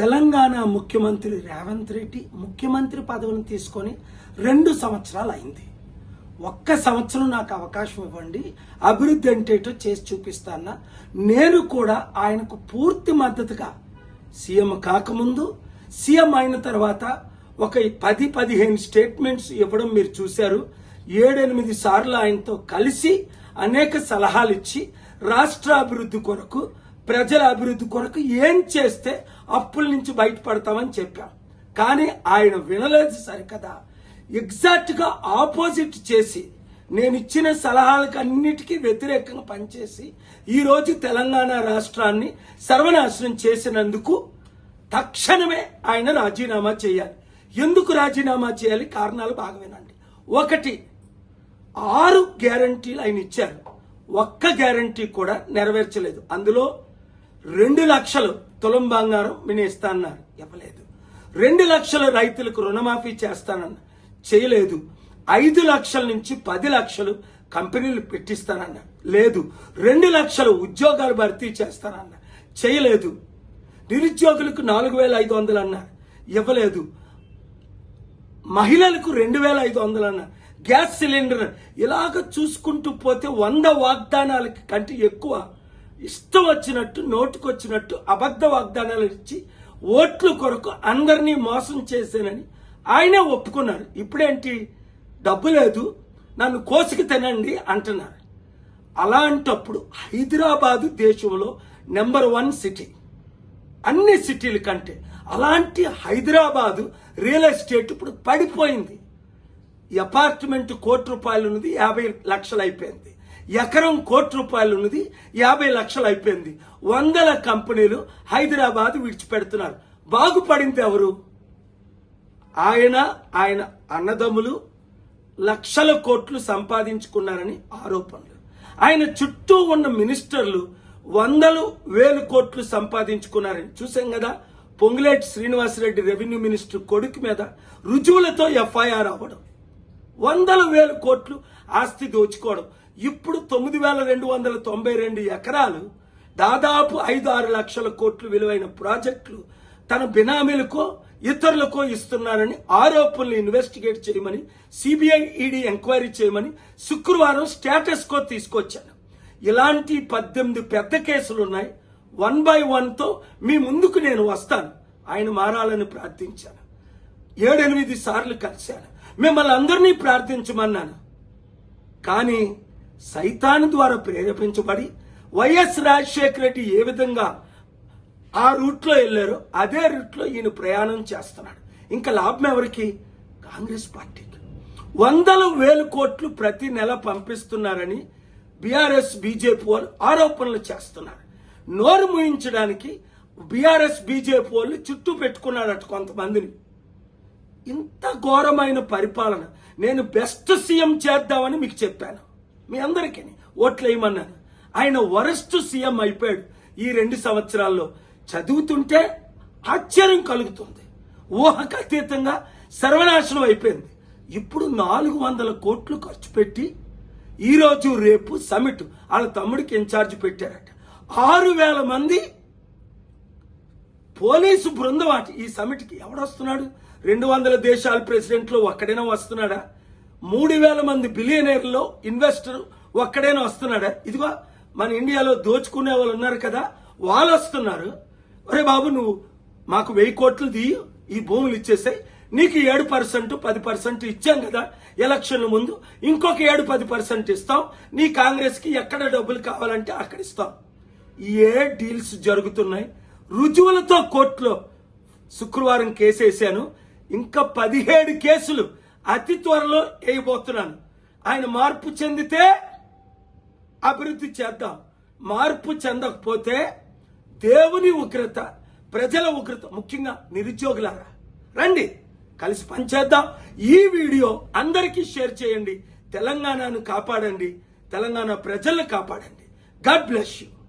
తెలంగాణ ముఖ్యమంత్రి రేవంత్ రెడ్డి ముఖ్యమంత్రి పదవిని తీసుకొని రెండు సంవత్సరాలు అయింది. ఒక్క సంవత్సరం నాకు అవకాశం ఇవ్వండి అభివృద్ధి అంటేటో చేసి చూపిస్తానా. నేను కూడా ఆయనకు పూర్తి మద్దతుగా సీఎం కాకముందు సీఎం అయిన తర్వాత ఒక పది పదిహేను స్టేట్మెంట్స్ ఇవ్వడం మీరు చూశారు. ఏడెనిమిది సార్లు ఆయనతో కలిసి అనేక సలహాలు ఇచ్చి రాష్ట్ర అభివృద్ధి కొరకు ప్రజల అభివృద్ధి కొరకు ఏం చేస్తే అప్పుల నుంచి బయటపడతామని చెప్పాం. కానీ ఆయన వినలేదు సరికదా. ఎగ్జాక్ట్గా ఆపోజిట్ చేసి నేను ఇచ్చిన సలహాలకు అన్నిటికీ వ్యతిరేకంగా పనిచేసి ఈరోజు తెలంగాణ రాష్ట్రాన్ని సర్వనాశనం చేసినందుకు తక్షణమే ఆయన రాజీనామా చేయాలి. ఎందుకు రాజీనామా చేయాలి? కారణాలు బాగా వినండి ఒకటి ఆరు గ్యారంటీలు ఆయన ఇచ్చారు. ఒక్క గ్యారంటీ కూడా నెరవేర్చలేదు. అందులో రెండు లక్షలు తులం బంగారం నేను ఇస్తానన్నారు. ఇవ్వలేదు రెండు లక్షల రైతులకు రుణమాఫీ చేస్తానన్న చేయలేదు. ఐదు లక్షల నుంచి పది లక్షలు కంపెనీలు పెట్టిస్తానన్న లేదు. రెండు లక్షలు ఉద్యోగాలు భర్తీ చేస్తానన్న చేయలేదు. నిరుద్యోగులకు నాలుగు వేల ఐదు వందలు అన్నారు. ఇవ్వలేదు. మహిళలకు రెండు వేల ఐదు వందలు అన్న గ్యాస్ సిలిండర్ ఇలాగ చూసుకుంటూ పోతే వంద వాగ్దానాలకి కంటే ఎక్కువ ఇష్టం వచ్చినట్టు నోటుకొచ్చినట్టు అబద్ధ వాగ్దానాలు ఇచ్చి ఓట్ల కొరకు అందరినీ మోసం చేశానని ఆయనే ఒప్పుకున్నారు. ఇప్పుడేంటి? డబ్బు లేదు నన్ను కోసికి తినండి అంటున్నారు. అలాంటప్పుడు హైదరాబాదు దేశంలో నెంబర్ వన్ సిటీ. అన్ని సిటీల కంటే అలాంటి హైదరాబాదు రియల్ ఎస్టేట్ ఇప్పుడు పడిపోయింది. అపార్ట్మెంట్ కోటి రూపాయలు ఉన్నది యాభై లక్షలు అయిపోయింది. ఎకరం కోటి రూపాయలు ఉన్నది యాభై లక్షలు అయిపోయింది. వందల కంపెనీలు హైదరాబాద్ విడిచిపెడుతున్నారు. బాగుపడింది ఎవరు? ఆయన ఆయన అన్నదమ్ములు లక్షల కోట్లు సంపాదించుకున్నారని ఆరోపణలు. ఆయన చుట్టూ ఉన్న మినిస్టర్లు వందలు వేలు కోట్లు సంపాదించుకున్నారని చూసాం కదా? పొంగులేటి శ్రీనివాసరెడ్డి రెవెన్యూ మినిస్టర్ కొడుకు మీద రుజువులతో ఎఫ్ఐఆర్ అవ్వడం. వందల వేల కోట్లు ఆస్తి దోచుకోవడం. ఇప్పుడు తొమ్మిది వేల రెండు వందల తొంభై రెండు ఎకరాలు దాదాపు ఐదు ఆరు లక్షల కోట్లు విలువైన ప్రాజెక్టులు తన బినామీలకో ఇతరులకో ఇస్తున్నారని ఆరోపణలు ఇన్వెస్టిగేట్ చేయమని సిబిఐ ఈడీ ఎంక్వైరీ చేయమని శుక్రవారం స్టేటస్ కో తీసుకొచ్చాను. ఇలాంటి పద్దెనిమిది పెద్ద కేసులు ఉన్నాయి. వన్ బై వన్తో మీ ముందుకు నేను వస్తాను. ఆయన మారాలని ప్రార్థించాను. ఏడెనిమిది సార్లు కలిశాను. మిమ్మల్ని అందరినీ ప్రార్థించమన్నాను. కానీ సైతాను ద్వారా ప్రేరేపించబడి వైఎస్ రాజశేఖర రెడ్డి ఏ విధంగా ఆ రూట్లో వెళ్ళారో అదే రూట్లో ఈయన ప్రయాణం చేస్తున్నాడు. ఇంకా లాభం ఎవరికి? కాంగ్రెస్ పార్టీకి. వందల వేల కోట్లు ప్రతి నెల పంపిస్తున్నారని బీఆర్ఎస్ బీజేపీ వాళ్ళు ఆరోపణలు చేస్తున్నారు. నోరు ముయించడానికి బీఆర్ఎస్ బీజేపీ వాళ్ళు చుట్టూ పెట్టుకున్నారట కొంతమందిని. ఇంత ఘోరమైన పరిపాలన. నేను బెస్ట్ సీఎం చేద్దామని మీకు చెప్పాను. మీ అందరికీ ఓట్లు వేయమన్నాను ఆయన వరస్ట్ సీఎం అయిపోయాడు. ఈ రెండు సంవత్సరాల్లో చదువుతుంటే ఆశ్చర్యం కలుగుతుంది. ఊహకు అతీతంగా సర్వనాశనం అయిపోయింది. ఇప్పుడు నాలుగు వందల కోట్లు ఖర్చు పెట్టి ఈరోజు రేపు సమిట్ వాళ్ళ తమ్ముడికి ఇన్ఛార్జ్ పెట్టారట. ఆరు వేల మంది పోలీసు బృందం ఈ సమిట్కి ఎవడొస్తున్నాడు? రెండు వందల దేశాల ప్రెసిడెంట్లు ఒక్కడైనా వస్తున్నాడా? మూడు వేల మంది బిలియనీర్లో ఇన్వెస్టర్ ఒక్కడైనా వస్తున్నాడా? ఇదిగో మన ఇండియాలో దోచుకునే వాళ్ళు ఉన్నారు కదా వాళ్ళు వస్తున్నారు. ఒరే బాబు నువ్వు మాకు వెయ్యి కోట్లు దిగి ఈ భూములు ఇచ్చేసాయి. నీకు ఏడు పర్సెంట్ పది పర్సెంట్ ఇచ్చాం కదా ఎలక్షన్ల ముందు. ఇంకొక ఏడు పది పర్సెంట్ ఇస్తాం. నీ కాంగ్రెస్కి ఎక్కడ డబ్బులు కావాలంటే అక్కడ ఇస్తాం. ఏ డీల్స్ జరుగుతున్నాయి? రుజువులతో కోర్టులో శుక్రవారం కేసు వేశాను. ఇంకా పదిహేడు కేసులు అతి త్వరలో వేయబోతున్నాను. ఆయన మార్పు చెందితే అభివృద్ధి చేద్దాం. మార్పు చెందకపోతే దేవుని ఉగ్రత ప్రజల ఉగ్రత ముఖ్యంగా నిరుద్యోగులారా. రండి కలిసి పనిచేద్దాం. ఈ వీడియో అందరికీ షేర్ చేయండి. తెలంగాణను కాపాడండి. తెలంగాణ ప్రజలను కాపాడండి. God bless you.